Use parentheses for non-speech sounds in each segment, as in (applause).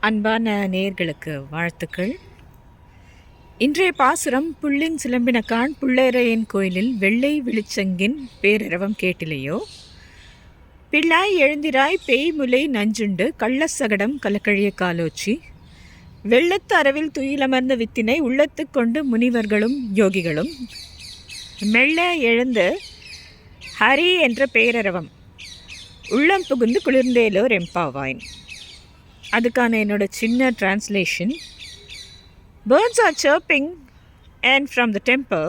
அன்பான நேர்களுக்கு வாழ்த்துக்கள். இன்றைய பாசுரம் புள்ளின் சிலம்பினக்கான் புள்ளரையன் கோயிலில் வெள்ளை வெளிச்சங்கின் பேரரவம் கேட்டிலையோ? பிள்ளாய் எழுந்திராய் பேய்முலை நஞ்சுண்டு கள்ளசகடம் கலக்கழிய காலோச்சி. வெள்ளத்து அரவில் துயிலமர்ந்த வித்தினை உள்ளத்து கொண்டு முனிவர்களும் யோகிகளும். மெல்ல எழுந்து ஹரி என்ற பேரரவம். உள்ளம் புகுந்து குளிர்ந்தேலோர் எம்பாவாயின் அதுக்கான என்னோட சின்ன translation birds are chirping and from the temple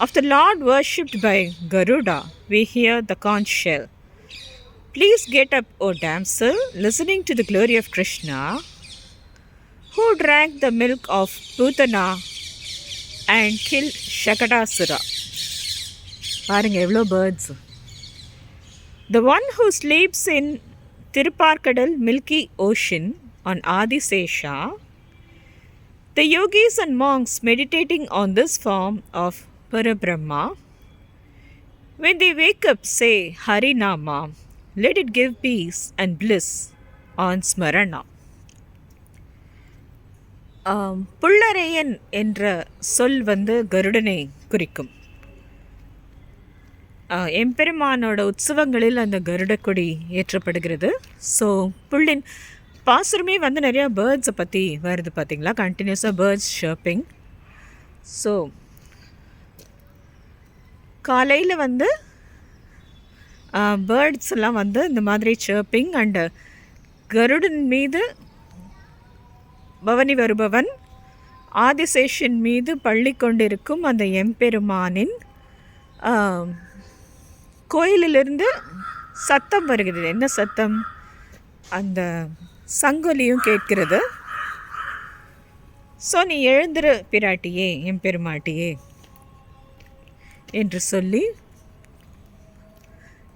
of the lord worshipped by Garuda we hear the conch shell. Please get up, O damsel, listening to the glory of Krishna, who drank the milk of Putana and killed Shakadasura. பாருங்க எவ்வளோ birds the one who sleeps in Thiruparkadal milky ocean on Adishesha the yogis and monks meditating on this form of Parabrahma when they wake up, say Harinama, let it give peace and bliss on Smarana. Um, ஆம், புள்ளரையன் என்ற சொல் வந்து கருடனை குறிக்கும் எம்பெருமானோட உற்சவங்களில் அந்த கருடக்கொடி ஏற்றப்படுகிறது. So புள்ளின் பாசுரமே வந்து நிறையா பேர்ட்ஸை பற்றி வருது பார்த்தீங்களா கண்டினியூஸாக பேர்ட்ஸ் ஷர்ப்பிங் ஸோ காலையில் வந்து பேர்ட்ஸ் எல்லாம் வந்து இந்த மாதிரி சர்ப்பிங் அண்டு கருடன் மீது பவனி வருபவன் ஆதிசேஷன் மீது பள்ளி கொண்டிருக்கும் அந்த எம்பெருமானின் கோயிலிலிருந்து சத்தம் வருகிறது. என்ன சத்தம்? அந்த சங்கொலியும் கேட்கிறது. ஸோ நீ எழுந்துரு பிராட்டியே என் பெருமாட்டியே என்று சொல்லி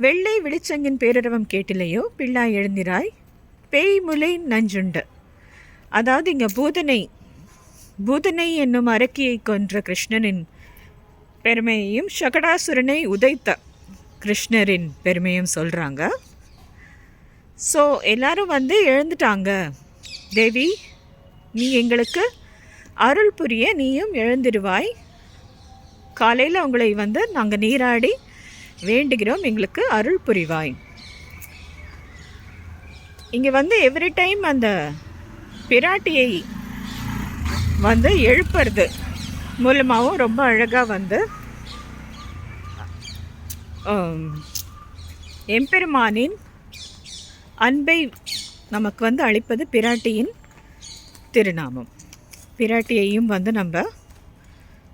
வெள்ளை வெளிச்சங்கின் பேரரவம் கேட்டிலையோ பிள்ளாய் எழுந்திராய். பேய்முலை நஞ்சுண்டு. அதாவது இங்கே பூதனை பூதனை என்னும் அரக்கியை கொன்ற கிருஷ்ணனின் பெருமையையும் சகடாசுரனை உதைத்த கிருஷ்ணரின் பெருமையும் சொல்கிறாங்க ஸோ எல்லாரும் வந்து எழுந்துட்டாங்க. தேவி நீ எங்களுக்கு அருள் புரிய நீயும் எழுந்திருவாய். காலையில் உங்களை வந்து நாங்கள் நீராடி வேண்டுகிறோம் எங்களுக்கு அருள் புரிவாய். இங்கே வந்து எவ்ரி டைம் அந்த பிராட்டியை வந்து எழுப்புறது மூலமாகவும் ரொம்ப அழகாக வந்து எம்பெருமானின் அன்பை நமக்கு வந்து அளிப்பது பிராட்டியின் திருநாமம். பிராட்டியையும் வந்து நம்ம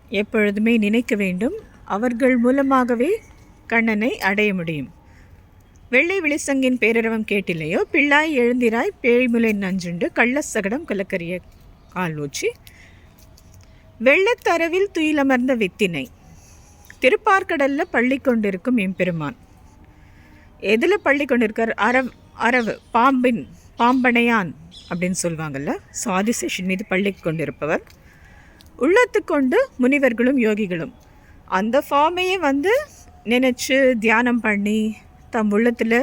எப்பொழுதுமே நினைக்க வேண்டும். அவர்கள் மூலமாகவே கண்ணனை அடைய முடியும். வெள்ளை விழிசங்கின் பேரரவம் கேட்டிலையோ பிள்ளாய் எழுந்திராய் பேய்முலை நஞ்சுண்டு கள்ளசகடம் கலக்கரிய ஊச்சி. வெள்ளத்தரவில் துயிலமர்ந்த வித்தினை. திருப்பார்க்கடலில் பள்ளி கொண்டிருக்கும் எம்பெருமான் எதில் பள்ளி கொண்டிருக்கார்? அரவ் அரவு பாம்பின் பாம்பனையான் அப்படின்னு சொல்லுவாங்கல்ல. ஸோ ஆதிசேஷன் மீது பள்ளி கொண்டிருப்பவர். உள்ளத்து கொண்டு முனிவர்களும் யோகிகளும். அந்த ஃபார்மையே வந்து நினச்சி தியானம் பண்ணி தம் உள்ளத்தில்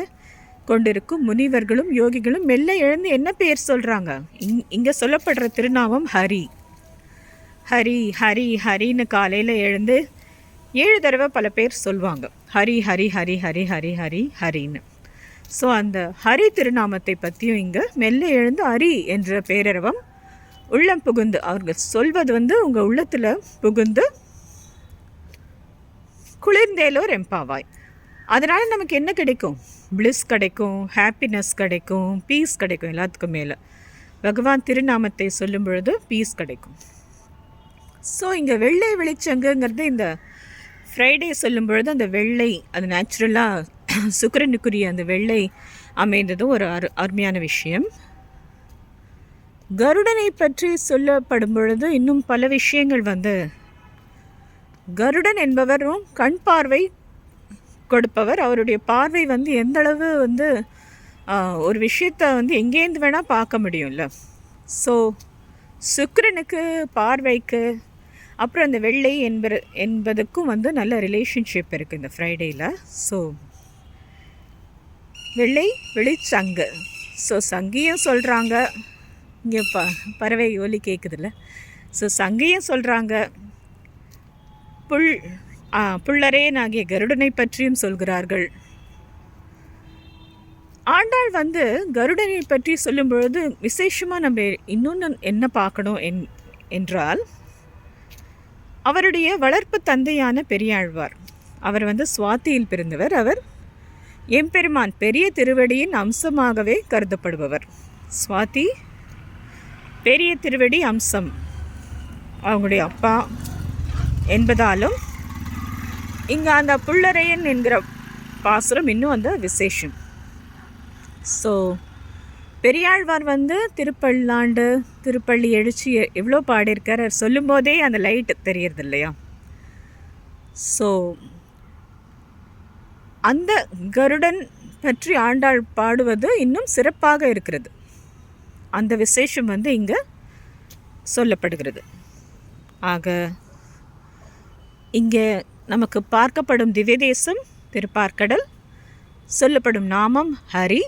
கொண்டிருக்கும் முனிவர்களும் யோகிகளும் மெல்ல எழுந்து என்ன பேர் சொல்கிறாங்க இங் இங்கே சொல்லப்படுற திருநாமம் ஹரி. ஹரி ஹரி ஹரின்னு காலையில் எழுந்து ஏழு தடவை பல பேர் சொல்லுவாங்க ஹரி ஹரி ஹரி ஹரி ஹரி ஹரி ஹரின்னு. ஸோ அந்த ஹரி திருநாமத்தை பற்றியும் இங்கே மெல்ல எழுந்து ஹரி என்ற பேரரவம் உள்ளம் புகுந்து அவர்கள் சொல்வது வந்து உங்கள் உள்ளத்தில் புகுந்து குளிர்ந்தேலோர் எம்பாவாய் அதனால் நமக்கு என்ன கிடைக்கும்? ப்ளிஸ் கிடைக்கும் ஹாப்பினஸ் கிடைக்கும் பீஸ் கிடைக்கும் எல்லாத்துக்கும் மேலே. பகவான் திருநாமத்தை சொல்லும் பொழுது பீஸ் கிடைக்கும். ஸோ இங்கே வெள்ளை வெளிச்சங்குங்கிறது இந்த ஃப்ரைடே சொல்லும் பொழுது அந்த வெள்ளை அது நேச்சுரலாக (clears throat) சுக்கரனுக்குரிய அந்த வெள்ளை அமைந்ததும் ஒரு அரு அருமையான விஷயம். கருடனை பற்றி சொல்லப்படும் பொழுது இன்னும் பல விஷயங்கள் வந்து கருடன் என்பவரும் கண் பார்வை கொடுப்பவர். அவருடைய பார்வை வந்து எந்தளவு வந்து ஒரு விஷயத்தை வந்து எங்கேருந்து வேணால் பார்க்க முடியும்ல. ஸோ சுக்கரனுக்கு பார்வைக்கு அப்புறம் அந்த வெள்ளை என்பது என்பதுக்கும் வந்து நல்ல ரிலேஷன்ஷிப் இருக்குது இந்த ஃப்ரைடேயில் ஸோ வெள்ளை வெளிச்சங்கு. ஸோ சங்கியும் சொல்கிறாங்க இங்கே ப பறவை ஒலி கேட்குதுல்ல ஸோ சங்கியும் சொல்கிறாங்க புல் புள்ளரேன் ஆகிய கருடனை பற்றியும் சொல்கிறார்கள். ஆண்டாள் வந்து கருடனை பற்றி சொல்லும் பொழுது விசேஷமாக நம்ம இன்னொன்று என்ன பார்க்கணும் என் என்றால் அவருடைய வளர்ப்பு தந்தையான பெரியாழ்வார். அவர் வந்து சுவாத்தியில் பிறந்தவர். அவர் எம்பெருமான் பெரிய திருவடியின் அம்சமாகவே கருதப்படுபவர். சுவாதி பெரிய திருவடி அம்சம். அவங்களுடைய அப்பா என்பதாலும் இங்கே அந்த புள்ளரையன் என்கிற பாசுரம் இன்னும் அந்த விசேஷம். ஸோ பெரியாழ்வார் வந்து திருப்பள்ளாண்டு திருப்பள்ளி எழுச்சி எவ்வளோ பாடியிருக்கார்? சொல்லும்போதே அந்த லைட் தெரியறது இல்லையா ஸோ அந்த கருடன் பற்றி ஆண்டாள் பாடுவது இன்னும் சிறப்பாக இருக்கிறது. அந்த விசேஷம் வந்து இங்கே சொல்லப்படுகிறது. ஆக இங்கே நமக்கு பார்க்கப்படும் திவ்யதேசம் திருப்பார்க்கடல் சொல்லப்படும் நாமம் ஹரி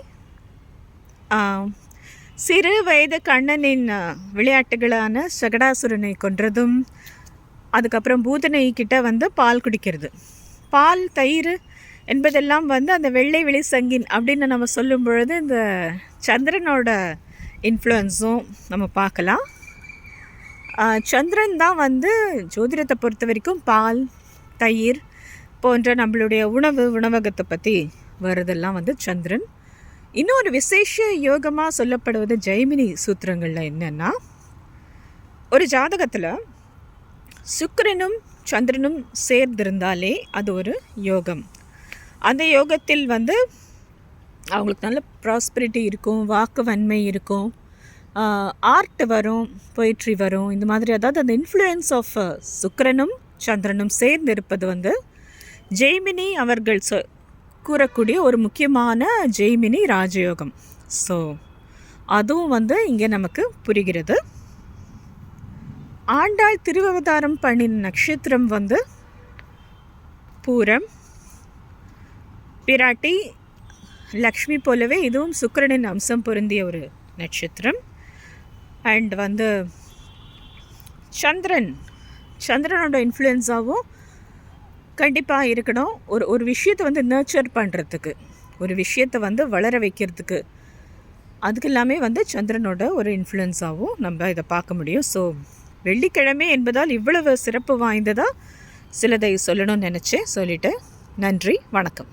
சிறு வயது கண்ணனின் விளையாட்டுகளான சகடாசுரனை கொன்றதும் அதுக்கப்புறம் பூதனை கிட்ட வந்து பால் குடிக்கிறது. பால் தயிர் என்பதெல்லாம் வந்து அந்த வெள்ளை வெளி சங்கின் அப்படின்னு நம்ம சொல்லும் பொழுது இந்த சந்திரனோட இன்ஃப்ளூயன்ஸும் நம்ம பார்க்கலாம். சந்திரன் தான் வந்து ஜோதிடத்தை பொறுத்த வரைக்கும் பால் தயிர் போன்ற நம்மளுடைய உணவு உணவகத்தை பற்றி வருதெல்லாம் வந்து சந்திரன். இன்னொரு விசேஷ யோகமாக சொல்லப்படுவது ஜெய்மினி சூத்திரங்களில் என்னென்னா ஒரு ஜாதகத்தில் சுக்கரனும் சந்திரனும் சேர்ந்திருந்தாலே அது ஒரு யோகம். அந்த யோகத்தில் வந்து அவங்களுக்கு நல்ல ப்ராஸ்பரிட்டி இருக்கும் வாக்கு வன்மை இருக்கும் ஆர்ட் வரும் பொயிட்ரி வரும் இந்த மாதிரி அதாவது அந்த இன்ஃப்ளூயன்ஸ் ஆஃப் சுக்கரனும் சந்திரனும் சேர்ந்து இருப்பது வந்து ஜெய்மினி அவர்கள் சொ கூறக்கூடிய ஒரு முக்கியமான ஜெய்மினி ராஜயோகம். ஸோ அதுவும் வந்து இங்கே நமக்கு புரிகிறது. ஆண்டாள் திருவவதாரம் பண்ணின நட்சத்திரம் வந்து பூரம் பிராட்டி லக்ஷ்மி போலவே இதுவும் சுக்கரனின் அம்சம் பொருந்திய ஒரு நட்சத்திரம். அண்ட் வந்து சந்திரன் சந்திரனோட இன்ஃப்ளூயன்ஸாகவும் கண்டிப்பாக இருக்கணும். ஒரு ஒரு விஷயத்தை வந்து நர்ச்சர் பண்ணுறதுக்கு ஒரு விஷயத்தை வந்து வளர வைக்கிறதுக்கு அதுக்கு எல்லாமே வந்து சந்திரனோட ஒரு இன்ஃப்ளூயன்ஸாகவும் நம்ம இதை பார்க்க முடியும். ஸோ வெள்ளிக்கிழமை என்பதால் இவ்வளவு சிறப்பு வாய்ந்ததாக சிலதை சொல்லணும்னு நினச்சேன் சொல்லிவிட்டு நன்றி வணக்கம்.